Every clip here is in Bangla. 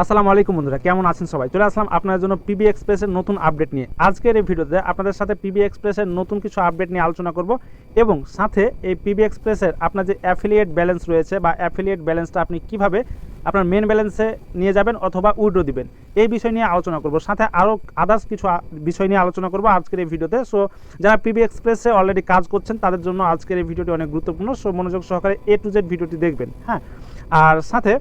আসসালামু আলাইকুম বন্ধুরা, কেমন আছেন সবাই? চলে আসলাম আপনাদের জন্য পিবি এক্সপ্রেসের নতুন আপডেট নিয়ে। আজকের এই ভিডিওতে আপনাদের সাথে পিবি এক্সপ্রেসের নতুন কিছু আপডেট নিয়ে আলোচনা করব এবং সাথে এই পিবি এক্সপ্রেসের আপনার যে অ্যাফিলিয়েট ব্যালেন্স রয়েছে বা অ্যাফিলিয়েট ব্যালেন্সটা আপনি কীভাবে আপনার মেন ব্যালেন্সে নিয়ে যাবেন অথবা উইড্রো দিবেন, এই বিষয় নিয়ে আলোচনা করব। সাথে আরও আদার্স কিছু বিষয় নিয়ে আলোচনা করব আজকের এই ভিডিওতে। সো যারা পিবি এক্সপ্রেসে অলরেডি কাজ করছেন, তাদের জন্য আজকের এই ভিডিওটি অনেক গুরুত্বপূর্ণ। সো মনোযোগ সহকারে এ টু জেড ভিডিওটি দেখবেন হ্যাঁ? আর সাথে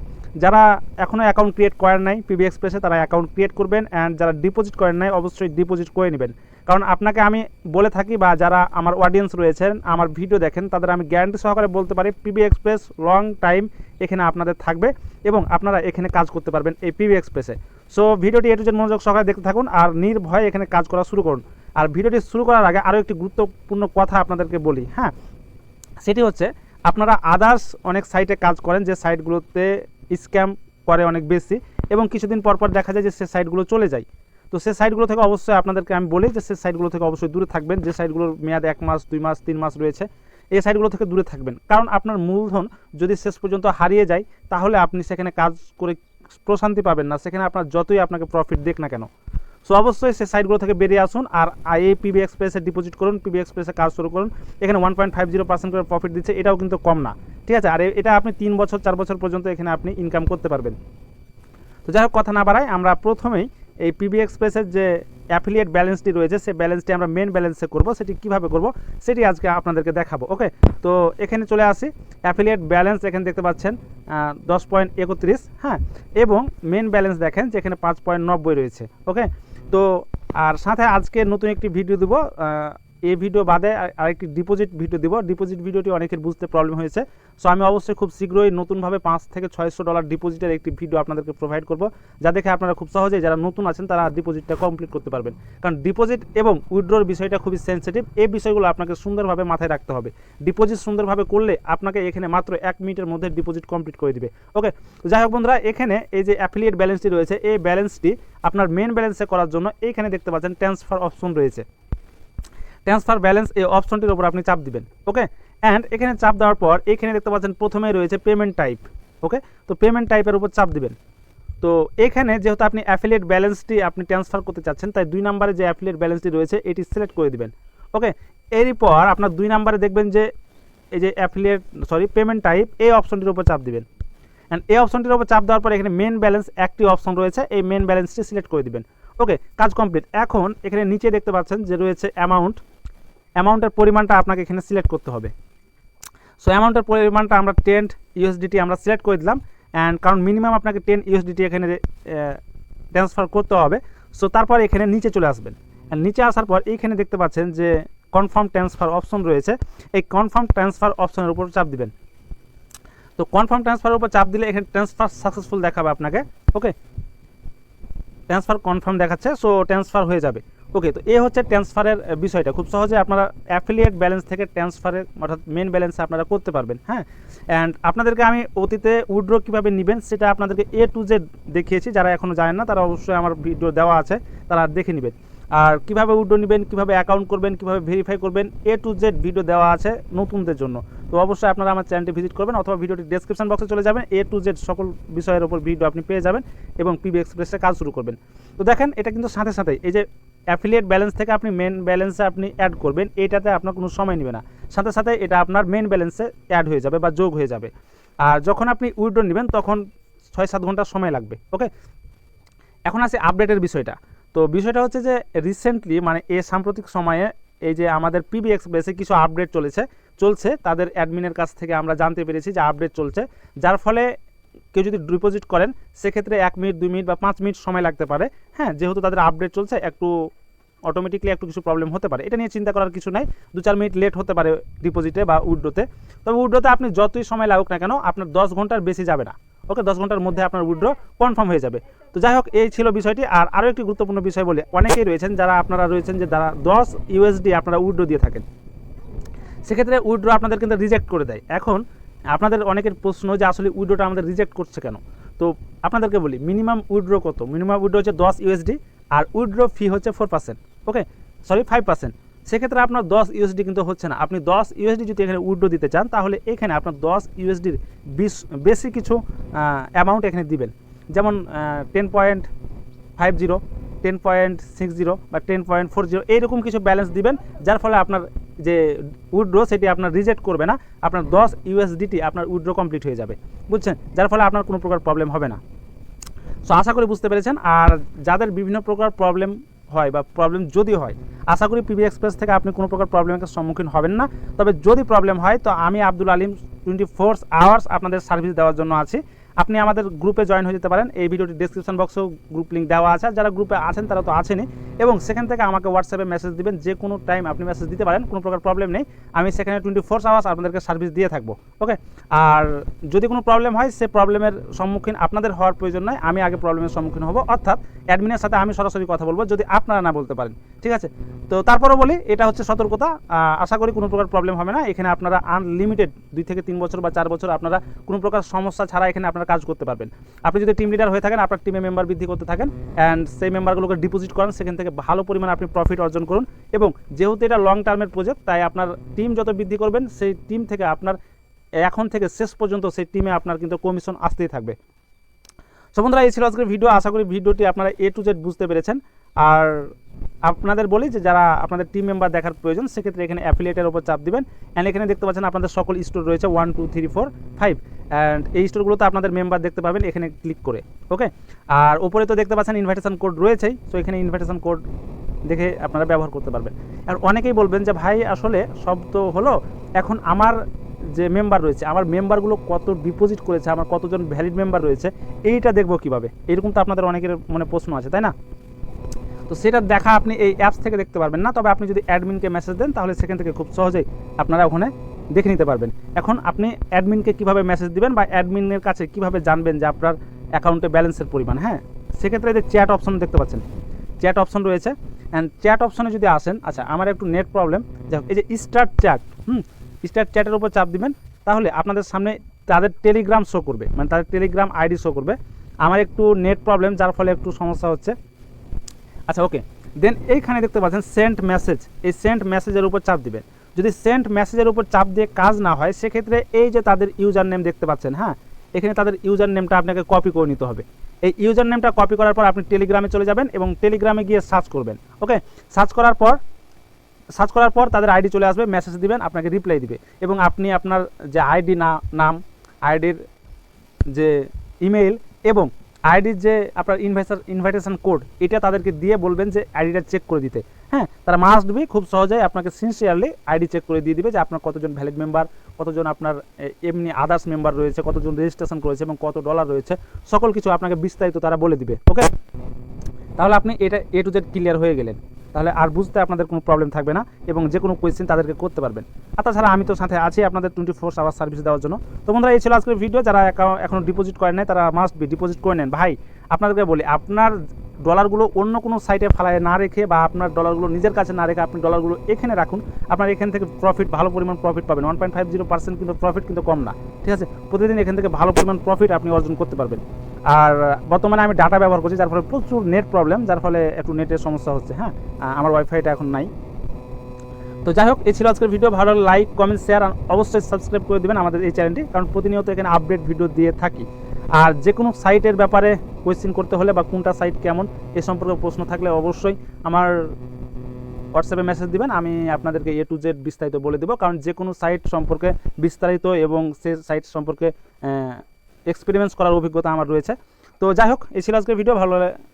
যারা এখনও অ্যাকাউন্ট ক্রিয়েট করেন নাই পিবি এক্সপ্রেসে তারা অ্যাকাউন্ট ক্রিয়েট করবেন অ্যান্ড যারা ডিপোজিট করেন নাই, অবশ্যই ডিপোজিট করে নেবেন। কারণ আপনাকে আমি বলে থাকি বা যারা আমার অডিয়েন্স রয়েছেন, আমার ভিডিও দেখেন, তাদের আমি গ্যারান্টি সহকারে বলতে পারি পিবি এক্সপ্রেস লং টাইম এখানে আপনাদের থাকবে এবং আপনারা এখানে কাজ করতে পারবেন এই পিবি এক্সপ্রেসে সো ভিডিওটি এটু যে মনোযোগ সহকারে দেখতে থাকুন আর নির্ভয়ে এখানে কাজ করা শুরু করুন। আর ভিডিওটি শুরু করার আগে আরও একটি গুরুত্বপূর্ণ কথা আপনাদেরকে বলি হ্যাঁ? সেটি হচ্ছে, আপনারা আদার্স অনেক সাইটে কাজ করেন, যে সাইটগুলোতে স্ক্যাম করে অনেক বেশি এবং কিছুদিন পর পর দেখা যায় যে সে সাইটগুলো চলে যায়। তো সে সাইটগুলো থেকে অবশ্যই আপনাদেরকে আমি বলি যে সে সাইটগুলো থেকে অবশ্যই দূরে থাকবেন, যে সাইটগুলোর মেয়াদ এক মাস, দুই মাস, তিন মাস রয়েছে, এই সাইটগুলো থেকে দূরে থাকবেন। কারণ আপনার মূলধন যদি শেষ পর্যন্ত হারিয়ে যায়, তাহলে আপনি সেখানে কাজ করে প্রশান্তি পাবেন না, সেখানে আপনার যতই আপনাকে প্রফিট দেখ না কেন। সো অবশ্যই সেই সাইটগুলো থেকে বেরিয়ে আসুন আর এই পিবি এক্সপ্রেসে ডিপোজিট করুন পিবি এক্সপ্রেসে কাজ শুরু করুন। এখানে one point five zero percent করে প্রফিট দিচ্ছে, এটাও কিন্তু কম না। ঠিক আছে? আর এটা আপনি তিন বছর, চার বছর পর্যন্ত এখানে আপনি ইনকাম করতে পারবেন। তো যাই হোক, কথা না বাড়াই আমরা প্রথমেই এই পিবি এক্সপ্রেসের যে অ্যাফিলিয়েট ব্যালেন্সটি রয়েছে, সেই ব্যালেন্সটি আমরা মেন ব্যালেন্সে করব। সেটি কীভাবে করব? সেটি আজকে আপনাদেরকে দেখাবো ওকে তো এখানে চলে আসি। অ্যাফিলিয়েট ব্যালেন্স এখানে দেখতে পাচ্ছেন দশ পয়েন্ট একত্রিশ হ্যাঁ? এবং মেন ব্যালেন্স দেখেন যেখানে পাঁচ পয়েন্ট নব্বই রয়েছে ওকে তো আর সাথে আজকে নতুন একটি ভিডিও দেবো এই ভিডিও বাদে আরেকটি ডিপোজিট ভিডিও দিব। ডিপোজিট ভিডিওটি অনেকের বুঝতে প্রবলেম হয়েছে। সো আমি অবশ্যই খুব শীঘ্রই নতুনভাবে পাঁচ থেকে ছয়শো ডলার ডিপোজিটের একটি ভিডিও আপনাদেরকে প্রোভাইড করব। যা দেখে আপনারা খুব সহজেই যারা নতুন আছেন, তারা ডিপোজিটটা কমপ্লিট করতে পারবেন। কারণ ডিপোজিট এবং উইথড্রোর বিষয়টা খুবই সেন্সিটিভ এই বিষয়গুলো আপনাকে সুন্দরভাবে মাথায় রাখতে হবে। ডিপোজিট সুন্দরভাবে করলে আপনাকে এখানে মাত্র এক মিনিটের মধ্যে ডিপোজিট কমপ্লিট করে দিবে। ওকে যাই হোক বন্ধুরা, এখানে এই যে অ্যাফিলিয়েট ব্যালেন্সটি রয়েছে, এই ব্যালেন্সটি আপনার মেন ব্যালেন্সে করার জন্য এইখানে দেখতে পাচ্ছেন ট্রান্সফার অপশন রয়েছে। ট্রান্সফার ব্যালেন্স এই অপশনটির উপর আপনি চাপ দিবেন ওকে অ্যান্ড এখানে চাপ দেওয়ার পর, এখানে দেখতে পাচ্ছেন প্রথমে রয়েছে পেমেন্ট টাইপ ওকে তো পেমেন্ট টাইপের উপর চাপ দিবেন। তো এখানে যেহেতু আপনি অ্যাফিলিয়েট ব্যালেন্সটি আপনি ট্রান্সফার করতে চাচ্ছেন, তাই দুই নম্বরে যে অ্যাফিলিয়েট ব্যালেন্সটি রয়েছে, এটি সিলেক্ট করে দিবেন ওকে এরপর আপনার দুই নম্বরে দেখবেন যে, এই যে অ্যাফিলিয়েট সরি পেমেন্ট টাইপ এই অপশনটির উপর চাপ দিবেন। অ্যান্ড এই অপশনটির উপর চাপ দেওয়ার পর এখানে মেন ব্যালেন্স একটি অপশন রয়েছে, এই মেন ব্যালেন্সটি সিলেক্ট করে দিবেন ওকে কাজ কমপ্লিট এখন এখানে নিচে দেখতে পাচ্ছেন যে রয়েছে অ্যামাউন্ট অ্যামাউন্টের পরিমাণটা আপনাকে এখানে সিলেক্ট করতে হবে। সো অ্যামাউন্টের পরিমাণটা আমরা টেন ইউএসডিটি আমরা সিলেক্ট করে দিলাম অ্যান্ড কারণ মিনিমাম আপনাকে টেন ইউএসডিটি এখানে ট্রান্সফার করতে হবে। সো তারপর এখানে নিচে চলে আসবেন। And নিচে আসার পর এইখানে দেখতে পাচ্ছেন যে কনফার্ম ট্রান্সফার অপশন রয়েছে। এই কনফার্ম ট্রান্সফার অপশনের উপর চাপ দিবেন। তো কনফার্ম ট্রান্সফারের উপর চাপ দিলে এখানে ট্রান্সফার সাকসেসফুল দেখাবে আপনাকে। ওকে ট্রান্সফার কনফার্ম দেখাচ্ছে। সো ট্রান্সফার হয়ে যাবে। ওকে তো এ হচ্ছে ট্রান্সফারের বিষয়টা। খুব সহজে আপনারা অ্যাফিলিয়েট ব্যালেন্স থেকে ট্রান্সফারের অর্থাৎ মেন ব্যালেন্স আপনারা করতে পারবেন হ্যাঁ? অ্যান্ড আপনাদেরকে আমি অতীতে উইড্রো কীভাবে নেবেন সেটা আপনাদেরকে এ টু জেড দেখিয়েছি। যারা এখনও জানেন না, তারা অবশ্যই আমার ভিডিও দেওয়া আছে, তারা দেখে নেবেন। আর কীভাবে উইড্রো নেবেন, কীভাবে অ্যাকাউন্ট করবেন, কীভাবে ভেরিফাই করবেন এ টু জেড ভিডিও দেওয়া আছে নতুনদের জন্য। তো অবশ্যই আপনারা আমার চ্যানেলটি ভিজিট করবেন অথবা ভিডিওটি ডেসক্রিপশন বক্সে চলে যাবেন। এ টু জেড সকল বিষয়ের উপর ভিডিও আপনি পেয়ে যাবেন এবং পিবি এক্সপ্রেসে কাজ শুরু করবেন। তো দেখেন, এটা কিন্তু সাথে সাথেই এই যে অ্যাফিলিয়েট ব্যালেন্স থেকে আপনি মেন ব্যালেন্সে আপনি অ্যাড করবেন এটাতে আপনার কোনো সময় নেবে না। সাথে সাথে এটা আপনার মেন ব্যালেন্সে অ্যাড হয়ে যাবে বা যোগ হয়ে যাবে। আর যখন আপনি উইড্রো নেবেন, তখন ছয় সাত ঘণ্টা সময় লাগবে ওকে এখন আছে আপডেটের বিষয়টা। তো বিষয়টা হচ্ছে যে রিসেন্টলি মানে এ সাম্প্রতিক সময়ে এই যে আমাদের পিবি এক্সপ্রেসে কিছু আপডেট চলেছে, চলছে, তাদের অ্যাডমিনের কাছ থেকে আমরা জানতে পেরেছি যে আপডেট চলছে। যার ফলে কেউ যদি ডিপোজিট করেন, সেক্ষেত্রে এক মিনিট, দুই মিনিট বা পাঁচ মিনিট সময় লাগতে পারে। হ্যাঁ যেহেতু তাদের আপডেট চলছে, একটু অটোমেটিকলি একটু কিছু প্রবলেম হতে পারে। এটা নিয়ে চিন্তা করার কিছু নাই। দু চার মিনিট লেট হতে পারে ডিপোজিটে বা উইড্রোতে তবে উইড্রোতে আপনি যতই সময় লাগুক না কেন, আপনার দশ ঘণ্টার বেশি যাবে না। ওকে দশ ঘণ্টার মধ্যে আপনার উইড্রো কনফার্ম হয়ে যাবে। তো যাই হোক, এই ছিল বিষয়টি। আর আরও একটি গুরুত্বপূর্ণ বিষয় বলে, অনেকেই রয়েছেন যারা আপনারা রয়েছেন যে যারা দশ ইউএসডি আপনারা উইড্রো দিয়ে থাকেন। সেক্ষেত্রে উইড্রো আপনাদের কিন্তু রিজেক্ট করে দেয়। এখন আপনাদের অনেকের প্রশ্ন যে আসলে উইড্রোটা আমাদের রিজেক্ট করছে কেন? তো আপনাদেরকে বলি মিনিমাম উইড্রো কত? মিনিমাম উইড্রো হচ্ছে দশ ইউএসডি আর উইড্রো ফি হচ্ছে four percent okay sorry five percent সেক্ষেত্রে আপনার দশ ইউএসডি কিন্তু হচ্ছে না। আপনি দশ ইউএসডি যদি এখানে উইড্রো দিতে চান, তাহলে এখানে আপনার দশ ইউএসডির বিশ, বেশি কিছু অ্যামাউন্ট এখানে দিবেন। যেমন ten point five zero ten point six zero বা টেন পয়েন্ট ফোর জিরো এইরকম কিছু ব্যালেন্স দিবেন, যার ফলে আপনার যে উইড্রো সেটি আপনার রিজেক্ট করবে না। আপনার দশ ইউএসডিটি আপনার উইড্রো কমপ্লিট হয়ে যাবে। বুঝছেন? যার ফলে আপনার কোনো প্রকার প্রবলেম হবে না। সো আশা করি বুঝতে পেরেছেন। আর যাদের বিভিন্ন প্রকার প্রবলেম হয় বা প্রবলেম যদি হয়, আশা করি পিবি এক্সপ্রেস থেকে আপনি কোনো প্রকার প্রবলেমের সম্মুখীন হবেন না। তবে যদি প্রবলেম হয়, তো আমি Abdul Alim twenty four hours আপনাদের সার্ভিস দেওয়ার জন্য আছি। আপনি আমাদের গ্রুপে জয়েন হয়ে যেতে পারেন। এই ভিডিওটি ডিসক্রিপশন বক্সেও গ্রুপ লিঙ্ক দেওয়া আছে। যারা গ্রুপে আছেন, তারা তো আছেনই। এবং সেখান থেকে আমাকে হোয়াটসঅ্যাপে মেসেজ দিবেন। যে কোনো টাইম আপনি মেসেজ দিতে পারেন, কোনো প্রকার প্রবলেম নেই। আমি সেখানে টোয়েন্টি ফোর আওয়ার্স আপনাদেরকে সার্ভিস দিয়ে থাকব। ওকে আর যদি কোনো প্রবলেম হয়, সে প্রবলেমের সম্মুখীন আপনাদের হওয়ার প্রয়োজন নয়। আমি আগে প্রবলেমের সম্মুখীন হব। অর্থাৎ অ্যাডমিনের সাথে আমি সরাসরি কথা বলব, যদি আপনারা না বলতে পারেন। ঠিক আছে? তো তারপরও বলি, এটা হচ্ছে সতর্কতা। আশা করি কোনো প্রকার প্রবলেম হবে না। এখানে আপনারা আনলিমিটেড দুই থেকে তিন বছর বা চার বছর আপনারা কোনো প্রকার সমস্যা ছাড়া এখানে আপনারা কাজ করতে পারবেন। আপনি যদি টিম লিডার হয়ে থাকেন, আপনার টিমে মেম্বার বৃদ্ধি করতে থাকেন অ্যান্ড সেই মেম্বারগুলোকে ডিপোজিট করেন, সেখান থেকে ভালো পরিমাণে আপনি প্রফিট অর্জন করুন। এবং যেহেতু এটা লং টার্মের প্রজেক্ট তাই আপনার টিম যত বৃদ্ধি করবেন, সেই টিম থেকে আপনার এখন থেকে শেষ পর্যন্ত সেই টিমে আপনার কিন্তু কমিশন আসতেই থাকবে। সো বন্ধুরা, এই ছিল আজকের ভিডিও আশা করি ভিডিওটি আপনারা এ টু জেড বুঝতে পেরেছেন। আর আপনাদের বলি যে, যারা আপনাদের টিম মেম্বার দেখার প্রয়োজন, সেক্ষেত্রে এখানে অ্যাফিলিয়েটের উপর চাপ দিবেন। অ্যান্ড এখানে দেখতে পাচ্ছেন আপনাদের সকল স্টোর রয়েছে one two three four five and এই স্টোরগুলোতে আপনাদের মেম্বার দেখতে পাবেন এখানে ক্লিক করে ওকে আর উপরে তো দেখতে পাচ্ছেন ইনভাইটেশন কোড রয়েছেই সো এখানে ইনভাইটেশন কোড দেখে আপনারা ব্যবহার করতে পারবেন। আর অনেকেই বলবেন যে, ভাই, আসলে সব তো হলো, এখন আমার যে মেম্বার রয়েছে, আমার মেম্বারগুলো কত ডিপোজিট করেছে, আমার কতজন ভ্যালিড মেম্বার রয়েছে, এইটা দেখব কীভাবে? এরকম তো আপনাদের অনেকের মানে প্রশ্ন আছে, তাই না? তো সেটা দেখা আপনি এই অ্যাপস থেকে দেখতে পারবেন না, তবে আপনি যদি অ্যাডমিনকে মেসেজ দেন, তাহলে সেখান থেকে খুব সহজেই আপনারা ওখানে দেখে নিতে পারবেন। এখন আপনি অ্যাডমিনকে কীভাবে মেসেজ দিবেন বা অ্যাডমিনের কাছে কীভাবে জানবেন যে আপনার অ্যাকাউন্টে ব্যালেন্সের পরিমাণ হ্যাঁ? সেক্ষেত্রে যে চ্যাট অপশন দেখতে পাচ্ছেন। চ্যাট অপশন রয়েছে। অ্যান্ড চ্যাট অপশনে যদি আসেন আচ্ছা আমার একটু নেট প্রবলেম যাই এই যে স্টার্ট চ্যাট হুম? স্টার্ট চ্যাটের উপর চাপ দিবেন, তাহলে আপনাদের সামনে তাদের টেলিগ্রাম শো করবে। মানে তাদের টেলিগ্রাম আইডি শো করবে। আমার একটু নেট প্রবলেম যার ফলে একটু সমস্যা হচ্ছে। আচ্ছা ওকে দেন এইখানে দেখতে পাচ্ছেন সেন্ট মেসেজ এই সেন্ট মেসেজের উপর চাপ দিবেন। যদি সেন্ট মেসেজের উপর চাপ দিয়ে কাজ না হয়, সেক্ষেত্রে এই যে তাদের ইউজার নেম দেখতে পাচ্ছেন হ্যাঁ? এখানে তাদের ইউজার নেমটা আপনাকে কপি করে নিতে হবে। এই ইউজার নেমটা কপি করার পর আপনি টেলিগ্রামে চলে যাবেন এবং টেলিগ্রামে গিয়ে সার্চ করবেন ওকে সার্চ করার পর সার্চ করার পর তাদের আইডি চলে আসবে মেসেজ দিবেন, আপনাকে রিপ্লাই দিবে এবং আপনি আপনার যে আইডি না, নাম আইডির যে ইমেইল এবং আইডির যে আপনার ইনভাইসার ইনভাইটেশন কোড এটা তাদেরকে দিয়ে বলবেন যে আইডিটা চেক করে দিতে। হ্যাঁ তারা মাস্ট বি খুব সহজেই আপনাকে সিনসিয়ারলি আইডি চেক করে দিয়ে দিবে যে আপনার কতজন ভ্যালিড মেম্বার কতজন আপনার এমনি আদার্স মেম্বার রয়েছে, কতজন রেজিস্ট্রেশন করেছে এবং কত ডলার রয়েছে, সকল কিছু আপনাকে বিস্তারিত তারা বলে দিবে ওকে তাহলে আপনি এটা এ টু জেড ক্লিয়ার হয়ে গেলেন। তাহলে আর বুঝতে আপনাদের কোনো প্রবলেম থাকবে না এবং যে কোনো কোয়েশ্চেন তাদেরকে করতে পারবেন। আর তাছাড়া আমি তো সাথে আছি আপনাদের টোয়েন্টি ফোর আওয়ার সার্ভিস দেওয়ার জন্য। তো বন্ধুরা, এই ছিল আজকের ভিডিও যারা এখনও ডিপোজিট করেন নাই, তারা মাস্ট বি ডিপোজিট করে নেন। ভাই, আপনাদেরকে বলি, আপনার ডলারগুলো অন্য কোনো সাইটে ফালায় না রেখে বা আপনার ডলারগুলো নিজের কাছে না রেখে আপনি ডলারগুলো এখানে রাখুন। আপনার এখান থেকে প্রফিট ভালো পরিমাণ প্রফিট পাবেন। One point five zero percent কিন্তু প্রফিট কিন্তু কম না। ঠিক আছে? প্রতিদিন এখান থেকে ভালো পরিমাণ প্রফিট আপনি অর্জন করতে পারবেন। আর বর্তমানে আমি ডাটা ব্যবহার করছি, যার ফলে প্রচুর নেট প্রবলেম যার ফলে একটু নেটের সমস্যা হচ্ছে হ্যাঁ? আমার ওয়াইফাইটা এখন নাই। তো যাই হোক, এই ছিল আজকের ভিডিও ভালো লাইক কমেন্ট শেয়ার অবশ্যই সাবস্ক্রাইব করে দেবেন আমাদের এই চ্যানেলটি কারণ প্রতিনিয়ত এখানে আপডেট ভিডিও দিয়ে থাকি। আর যে কোনো সাইটের ব্যাপারে কোয়েশ্চেন করতে হলে বা কোনটা সাইট কেমন, এ সম্পর্কে প্রশ্ন থাকলে অবশ্যই আমার হোয়াটসঅ্যাপে মেসেজ দিবেন, আমি আপনাদেরকে এ টু জেড বিস্তারিত বলে দেবো, কারণ যে কোনো সাইট সম্পর্কে বিস্তারিত এবং সে সাইট সম্পর্কে এক্সপেরিমেন্টস করার অভিজ্ঞতা আমার রয়েছে। তো যাই হোক এই ছিল আজকের ভিডিও ভালো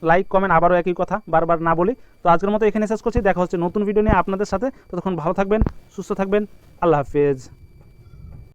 লাইক কমেন্ট আবারও একই কথা, বারবার না বলি। তো আজকের মতো এখানে শেষ করছি। দেখা হচ্ছে নতুন ভিডিও নিয়ে আপনাদের সাথে। ততক্ষণ ভালো থাকবেন, সুস্থ থাকবেন। আল্লাহ হাফেজ।